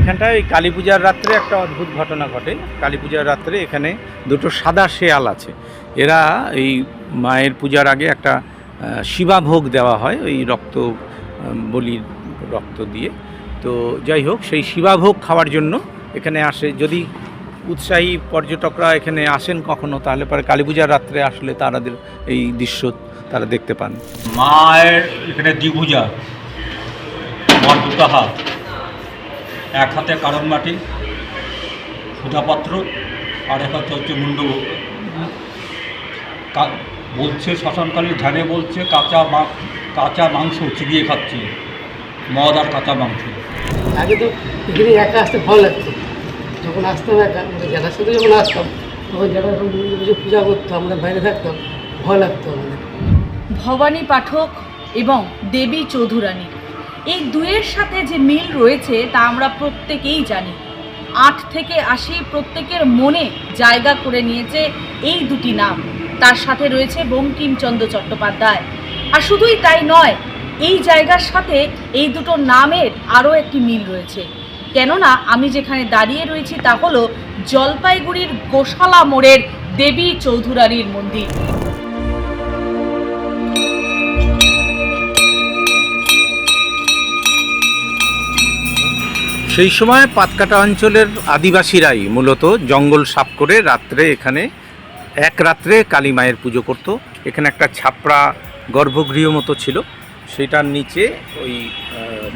এখানটায় ওই কালী পূজার রাত্রে একটা অদ্ভুত ঘটনা ঘটে। কালী পূজার রাত্রে এখানে দুটো সাদা শেয়াল আছে। এরা এই মায়ের পূজার আগে একটা শিবাভোগ দেওয়া হয় ওই রক্ত বলির রক্ত দিয়ে। তো যাই হোক, সেই শিবাভোগ খাওয়ার জন্য এখানে আসে। যদি উৎসাহী পর্যটকরা এখানে আসেন কখনো, তাহলে পরে কালী পূজার রাত্রে আসলে তারাদের এই দৃশ্য তারা দেখতে পান। মায়ের এখানে দ্বিভুজা, মার দুটো হাত। এক হাতে কারণ মাটি সুধাপাত্র আর এক হাতে হচ্ছে মুন্ড বলছে শ্মশানকালী ধ্যানে বলছে কাঁচা মা কাঁচা মাংস চিবিয়ে খাচ্ছে। মদ আর কাঁচা মাংস। আগে তো এখানে একা আসতে ভালো লাগতো। যখন আসতাম একা জ্যাঠার সাথে যখন আসতাম তখন যখন কিছু পূজা করতো আমরা বাইরে থাকতাম ভয় লাগতো আমাদের। ভবানী পাঠক এবং দেবী চৌধুরানী। এই দুয়ের সাথে যে মিল রয়েছে তা আমরা প্রত্যেকেই জানি। আট থেকে আশি প্রত্যেকের মনে জায়গা করে নিয়েছে এই দুটি নাম। তার সাথে রয়েছে বঙ্কিমচন্দ্র চট্টোপাধ্যায়। আর শুধুই তাই নয়, এই জায়গার সাথে এই দুটো নামের আরও একটি মিল রয়েছে। কেননা আমি যেখানে দাঁড়িয়ে রয়েছি তা হলো জলপাইগুড়ির গোশালা মোড়ের দেবী চৌধুরানীর মন্দির। সেই সময় পাতকাটা অঞ্চলের আদিবাসীরাই মূলত জঙ্গল সাফ করে রাত্রে এখানে, এক রাত্রে কালী মায়ের পুজো করত। এখানে একটা ছাপড়া গর্ভগৃহ মতো ছিল। সেটার নিচে ওই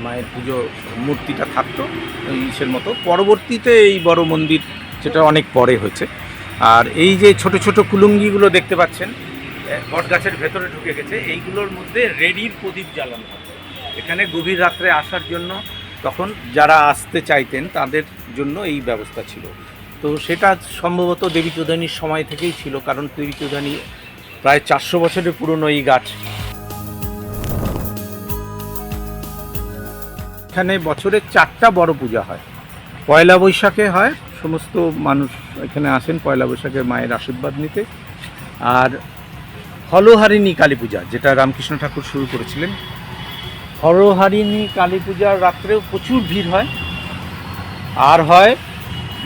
মায়ের পুজো মূর্তিটা থাকতো, ওই ইসের মতো। পরবর্তীতে এই বড় মন্দির যেটা অনেক পরে হয়েছে। আর এই যে ছোট ছোট কুলুঙ্গিগুলো দেখতে পাচ্ছেন বট গাছের ভেতরে ঢুকে গেছে। এইগুলোর মধ্যে রেডির প্রদীপ জ্বালানো হতো। এখানে গভীর রাত্রে আসার জন্য তখন যারা আসতে চাইতেন তাদের জন্য এই ব্যবস্থা ছিল। তো সেটা সম্ভবত দেবী চৌধুরানীর সময় থেকেই ছিল, কারণ দেবী চৌধুরানী প্রায় চারশো বছরের পুরনো এই গাছ। এখানে বছরে চারটা বড় পূজা হয়। পয়লা বৈশাখে হয়, সমস্ত মানুষ এখানে আসেন পয়লা বৈশাখে মায়ের আশীর্বাদ নিতে। আর হলহারিণী কালী পূজা, যেটা রামকৃষ্ণ ঠাকুর শুরু করেছিলেন হরহারিণী কালী পূজার রাত্রেও প্রচুর ভিড় হয়। আর হয়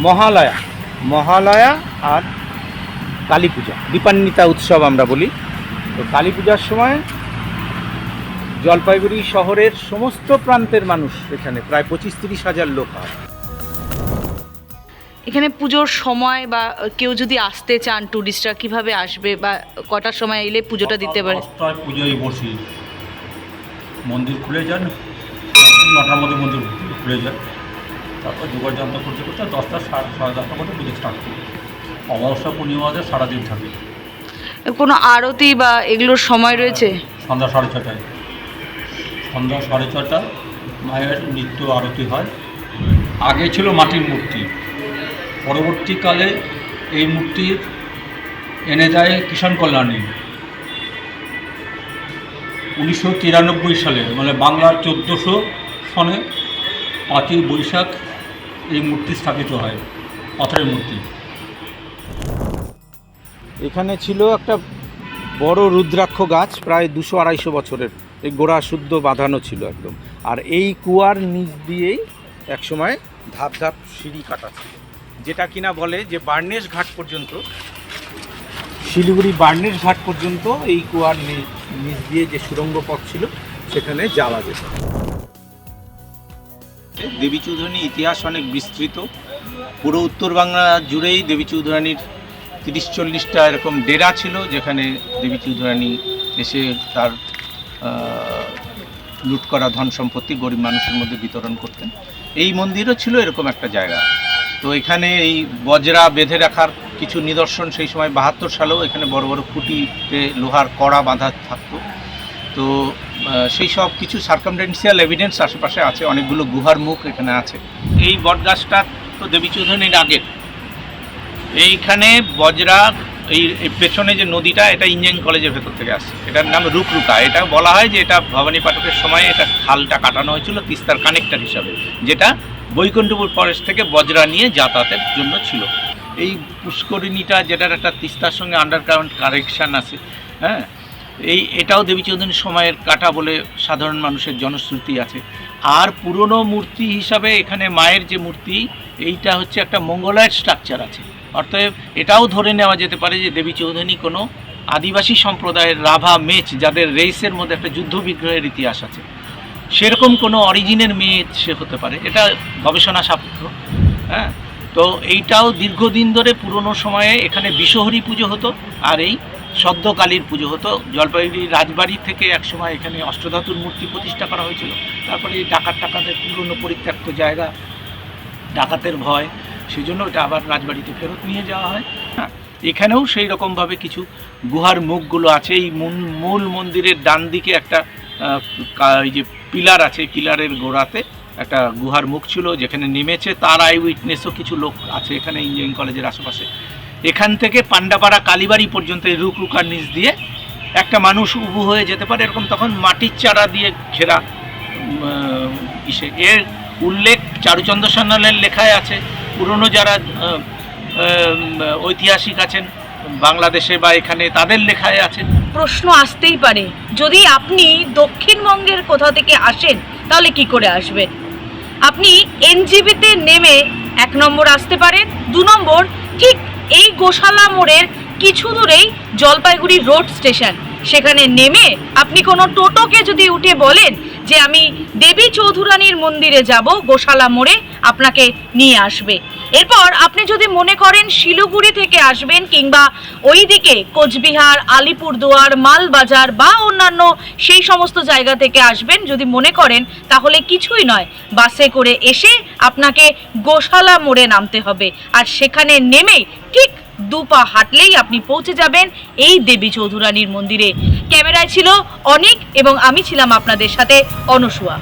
মহালয়া মহালয়া আর কালী পূজা দীপান্বিতা উৎসব আমরা বলি। তো কালী পূজার সময় জলপাইগুড়ি শহরের সমস্ত প্রান্তের মানুষ এখানে প্রায় পঁচিশ তিরিশ হাজার লোক হয়। এখানে পুজোর সময় বা কেউ যদি আসতে চান টুরিস্টরা কীভাবে আসবে বা কটার সময় এলে পুজোটা দিতে পারে? পুজোয় বসি। মন্দির খুলে যান। নটার মধ্যে মন্দির খুলে যায় তারপর যোগাযন্ত্র করতে করতে দশটা সাড়ে সাড়ে দশটার মধ্যে পুজো স্টার্ট করি অমাবস্যা পূর্ণিমাদের সারাদিন থাকে। কোনো আরতি বা এগুলোর সময় রয়েছে? সন্ধ্যা সাড়ে ছটায়। সন্ধ্যা সাড়ে ছটা মায়ের নিত্য আরতি হয়। আগে ছিল মাটির মূর্তি। পরবর্তীকালে এই মূর্তি এনে দেয় কিষাণ কল্যাণী। উনিশশো তিরানব্বই সালে মানে বাংলার চোদ্দোশো সনে পাঁচই বৈশাখ এই মূর্তি স্থাপিত হয়, পাথরের মূর্তি। এখানে ছিল একটা বড় রুদ্রাক্ষ গাছ, প্রায় দুশো আড়াইশো বছরের। এই গোড়া শুদ্ধ বাঁধানো ছিল একদম। আর এই কুয়ার নিচ দিয়েই একসময় ধাপ ধাপ সিঁড়ি কাটা ছিল, যেটা কিনা বলে যে বার্নেস ঘাট পর্যন্ত শিলিগুড়ি বার্নেস ঘাট পর্যন্ত এই কুয়ার নিচ দিয়ে যে সুড়ঙ্গ পথ ছিল, সেখানে যাওয়া যেত। দেবী চৌধুরানীর ইতিহাস অনেক বিস্তৃত। পুরো উত্তর বাংলা জুড়েই দেবী চৌধুরানীর তিরিশ চল্লিশটা এরকম ডেরা ছিল, যেখানে দেবী চৌধুরানী এসে তার লুট করা ধন সম্পত্তি গরিব মানুষের মধ্যে বিতরণ করতেন। এই মন্দিরও ছিল এরকম একটা জায়গা। তো এখানে এই বজরা বেঁধে রাখার কিছু নিদর্শন সেই সময় বাহাত্তর সালেও এখানে বড় বড় খুঁটিতে লোহার কড়া বাঁধা থাকতো। তো সেই সব কিছু সার্কামডেন্সিয়াল এভিডেন্স আশেপাশে আছে, অনেকগুলো গুহার মুখ এখানে আছে। এই বটগাছটা তো দেবী চৌধুরানীর আগের এইখানে বজরা, এই পেছনে যে নদীটা, এটা ইঞ্জিনিয়ারিং কলেজের ভেতর থেকে আসছে। এটার নাম রুকরুকা এটা বলা হয় যে এটা ভবানী পাঠকের সময় এটা খালটা কাটানো হয়েছিল, তিস্তার কানেক্টর হিসাবে, যেটা বৈকুণ্ঠপুর ফরেস্ট থেকে বজরা নিয়ে যাতায়াতের জন্য ছিল। এই পুষ্করিণীটা যেটার একটা তিস্তার সঙ্গে আন্ডারগ্রাউন্ড কানেকশান আছে হ্যাঁ? এই, এটাও দেবী চৌধুরীর সময়ের কাটা বলে সাধারণ মানুষের জনশ্রুতি আছে। আর পুরনো মূর্তি হিসাবে এখানে মায়ের যে মূর্তি, এইটা হচ্ছে একটা মঙ্গলয়েড স্ট্রাকচার আছে। অর্থাৎ এটাও ধরে নেওয়া যেতে পারে যে দেবী চৌধুরী কোনো আদিবাসী সম্প্রদায়ের রাভা মেচ যাদের রেইসের মধ্যে একটা যুদ্ধ বিগ্রহের ইতিহাস আছে। সেরকম কোনো অরিজিনের মেয়ে সে হতে পারে। এটা গবেষণা সাপেক্ষ হ্যাঁ? তো এইটাও দীর্ঘদিন ধরে পুরনো সময়ে এখানে বিশ্বহরি পুজো হতো, আর এই সদ্য কালীর পুজো হতো। জলপাইগুড়ি রাজবাড়ি থেকে একসময় এখানে অষ্টধাতুর মূর্তি প্রতিষ্ঠা করা হয়েছিল। তারপরে এই ডাকাত টাকাতের পুরনো পরিত্যক্ত জায়গা, ডাকাতের ভয় সেই জন্য এটা আবার রাজবাড়িতে ফেরত নিয়ে যাওয়া হয়। হ্যাঁ এখানেও সেই রকমভাবে কিছু গুহার মুখগুলো আছে। এই মূল- মন্দিরের ডান দিকে একটা এই যে পিলার আছে, পিলারের গোড়াতে একটা গুহার মুখ ছিল যেখানে নেমেছে, তার আই উইটনেসও কিছু লোক আছে এখানে ইঞ্জিনিয়ারিং কলেজের আশেপাশে। এখান থেকে পান্ডাপাড়া কালীবাড়ি পর্যন্ত এই রুক রুকার নিচ দিয়ে একটা মানুষ উবু হয়ে যেতে পারে, এরকম তখন মাটির চারা দিয়ে ঘেরা ইসে। এর উল্লেখ চারুচন্দ্র সান্যালের লেখায় আছে, পুরনো যারা ঐতিহাসিক আছেন, বাংলাদেশে বা এখানে তাদের লেখায় আছে। প্রশ্ন আসতেই পারে। যদি আপনি দক্ষিণবঙ্গের কোথাও থেকে আসেন, তাহলে কি করে আসবেন? আপনি এনজিবিতে নেমে এক নম্বর আসতে পারেন, দু নম্বর ঠিক এই গোশালা মোড়ের কিছু দূরেই জলপাইগুড়ি রোড স্টেশন। সেখানে নেমে আপনি কোনো টোটোকে যদি উঠে বলেন যে, আমি দেবী চৌধুরানীর মন্দিরে যাব, গোশালা মোড়ে আপনাকে নিয়ে আসবে। এরপর আপনি যদি মনে করেন শিলিগুড়ি থেকে আসবেন কিংবা ওইদিকে কোচবিহার, আলিপুরদুয়ার, মালবাজার বা অন্যান্য সেই সমস্ত জায়গা থেকে আসবেন, যদি মনে করেন, তাহলে কিছুই নয়। বাসে করে এসে আপনাকে গোশালা মোড়ে নামতে হবে। আর সেখানে নেমেই ঠিক দু পা হাঁটলেই আপনি পৌঁছে যাবেন এই দেবী চৌধুরানীর মন্দিরে। ক্যামেরায় ছিল অনেক এবং আমি ছিলাম আপনাদের সাথে অনুসুয়া।